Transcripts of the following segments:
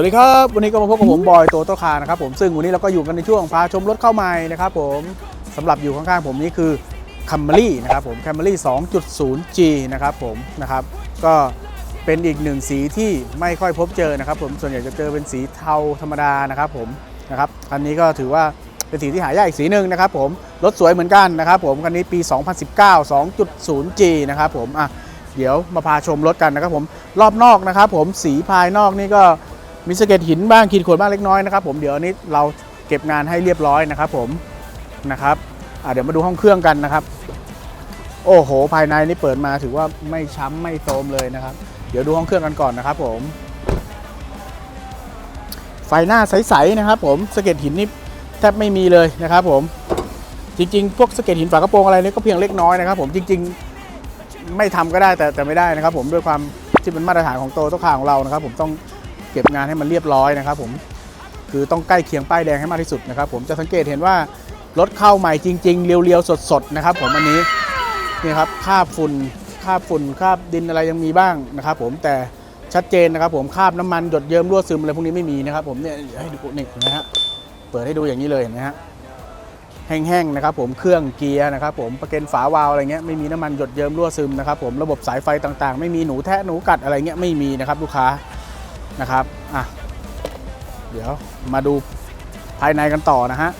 วัสดีครับ วันนี้ก็มาพบกับผมบอยโตโตคานะครับผมซึ่งวันนี้เราก็อยู่กันในช่วงพาชมรถเข้าใหม่นะครับผมสำหรับอยู่ข้างๆผมนี่คือคัม r รี่นะครับผมคัม r รี่ 2.0G นะครับผมนะครับก็เป็นอีกหนึ่งสีที่ไม่ค่อยพบเจอนะครับผมส่วนใหญ่จะเจอเป็นสีเทาธรรมดานะครับผมนะครับคันนี้ก็ถือว่าเป็นสีที่หายากอีกสีหนึ่งนะครับผมรถสวยเหมือนกันนะครับผมคันนี้ปี 2019 2.0G นะครับผมอะเดี๋ยวมาพาชมรถกันนะครับผมรอบนอกนะครับผมสีภายนอกนี่ก็ มีสะเก็ดหินบ้างขีดข่วนบ้างเล็กน้อยนะครับผมเดี๋ยวนี้เราเก็บงานให้เรียบร้อยนะครับผมนะครับเดี๋ยวมาดูห้องเครื่องกันนะครับ โอ้โห ภายในนี่เปิดมาถือว่าไม่ช้ำไม่โทรมเลยนะครับ เดี๋ยวดูห้องเครื่องกันก่อนนะครับผม ไฟหน้าใสๆนะครับ ผมสะเก็ดหินนี่แทบไม่มีเลยนะครับ ผมจริงๆ พวกสะเก็ดหินฝากระโปรงอะไรนี่ก็เพียงเล็กน้อยนะครับ ผมจริง ๆ ไม่ทำก็ได้แต่แต่ไม่ได้นะครับ ผมด้วยความที่เป็นมาตรฐานของโตโต้คาของเรานะครับ ผมต้อง เก็บงานให้มันเรียบร้อยนะครับผมคือต้องใกล้เคียงป้ายแดงให้มากที่สุดนะครับผมจะสังเกตเห็นว่ารถเข้าใหม่จริง ๆ เรียวๆสดๆนะครับ ผมอันนี้นี่ครับคาบฝุ่นคาบฝุ่นคาบดินอะไรยังมีบ้างนะครับ ผมแต่ชัดเจนนะครับ ผมคาบน้ำมันหยดเยิ้มรั่วซึมอะไรพวกนี้ไม่มีนะครับ ผมเนี่ยให้ดูนี่นะฮะเปิดให้ดูอย่างนี้เลยนะฮะแห้งๆนะครับ ผมเครื่องเกียร์นะครับ ผมประเก็นฝาวาล์วอะไรเงี้ยไม่มีน้ำมันหยดเยิ้มรั่วซึมนะครับ ผมระบบสายไฟต่างๆ ไม่มีหนูแทะหนูกัดอะไรเงี้ยไม่มีนะครับ ลูกค้า นะครับอะเดี๋ยวมาดูภายในกันต่อนะฮะ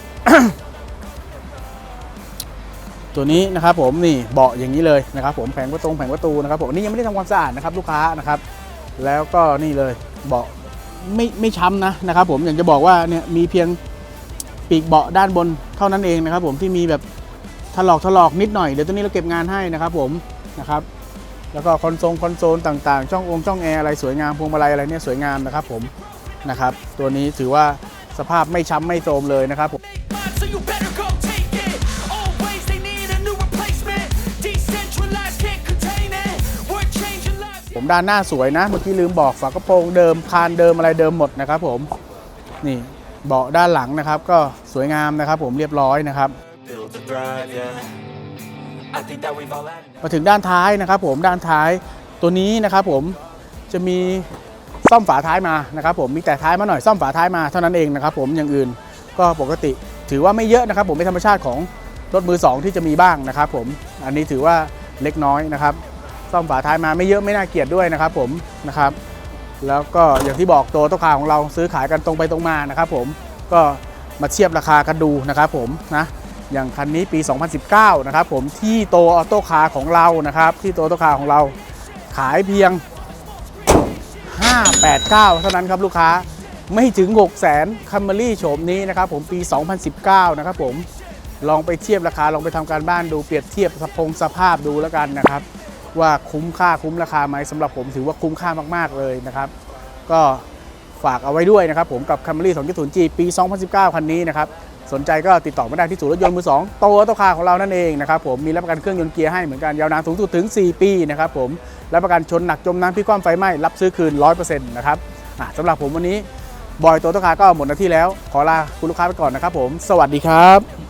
ตัวนี้นะครับผมนี่เบาะอย่างนี้เลยนะครับ ผมแผงประตูแผงประตูนะครับผมนนี้ยังไม่ได้ทำความสะอาดนะครับ ลูกค้านะครับ แล้วก็นี่เลยเบาะไม่ไม่ช้ำนะนะครับ ผมอยากจะบอกว่าเนี่ยมีเพียงปีกเบาะด้านบนเท่านั้นเองนะครับ ผมที่มีแบบถลอกถลอกนิดหน่อยเดี๋ยวตัวนี้เราเก็บงานให้นะครับ ผมนะครับ แล้วก็คอนโซลคอนโซลต่างๆ ช่ององค์ช่องแอร์อะไรสวยงามพวงมาลัยอะไรเนี่ยสวยงามนะครับผมนะครับ ตัวนี้ถือว่าสภาพไม่ช้ำไม่โทรมเลยนะครับผม so you better go take it. Always they need a new replacement. Decentralized, can't contain it. We're changing lives. ผมด้านหน้าสวยนะ เมื่อกี้ลืมบอกฝากระโปรงเดิมคานเดิมอะไรเดิมหมดนะครับผมนี่เบาะด้านหลังนะครับ ก็สวยงามนะครับ ผมเรียบร้อยนะครับ มาถึงด้านท้ายนะครับผมด้านท้ายตัวนี้นะครับผมจะมีซ่อมฝาท้ายมานะครับผมมีแต่ท้ายมาหน่อยซ่อมฝาท้ายมาเท่านั้นเองนะครับผมอย่างอื่นก็ปกติถือว่าไม่เยอะนะครับผมเป็นธรรมชาติของรถมือสองที่จะมีบ้างนะครับผมอันนี้ถือว่าเล็กน้อยนะครับ ซ่อมฝาท้ายมาไม่เยอะไม่น่าเกลียดด้วยนะครับผมนะครับ แล้วก็อย่างที่บอกตัวต้นคาของเราซื้อขายกันตรงไปตรงมานะครับผมก็มาเทียบราคากันดูนะครับผมนะ อย่างคันนี้ปี 2019 นะครับผมที่โตออโต้คาร์ของเรานะครับ ที่โตออโต้คาร์ของเราขายเพียง 589 เท่านั้นครับลูกค้าไม่ถึง 6 0 0 0 0 0คัมเมอรี่โฉมนี้นะครับผมปี 2019 นะครับผมลองไปเทียบราคาลองไปทำการบ้านดูเปรียบเทียบสภงสภาพดูแล้วกันนะครับ ว่าคุ้มค่าคุ้มราคาไหมสำหรับผมถือว่าคุ้มค่ามากๆเลยนะครับ ก็ฝากเอาไว้ด้วยนะครับผมกับ Camry 2.0G ปี 2019 คันนี้นะครับ สนใจก็ติดต่อมาได้ที่ศูนย์รถยนต์มือสองโตโตคาของเรานั่นเองนะครับผมมีรับประกันเครื่องยนต์เกียร์ให้เหมือนกันยาวนานสูงสุดถึง 4 ปีนะครับผมรับประกันชนหนักจมน้ำพิความไฟไหม้รับซื้อคืน 100%นะครับสำหรับผมวันนี้บอยโตโตคาก็หมดหน้าที่แล้ว ขอลาคุณลูกค้าไปก่อนนะครับผม สวัสดีครับ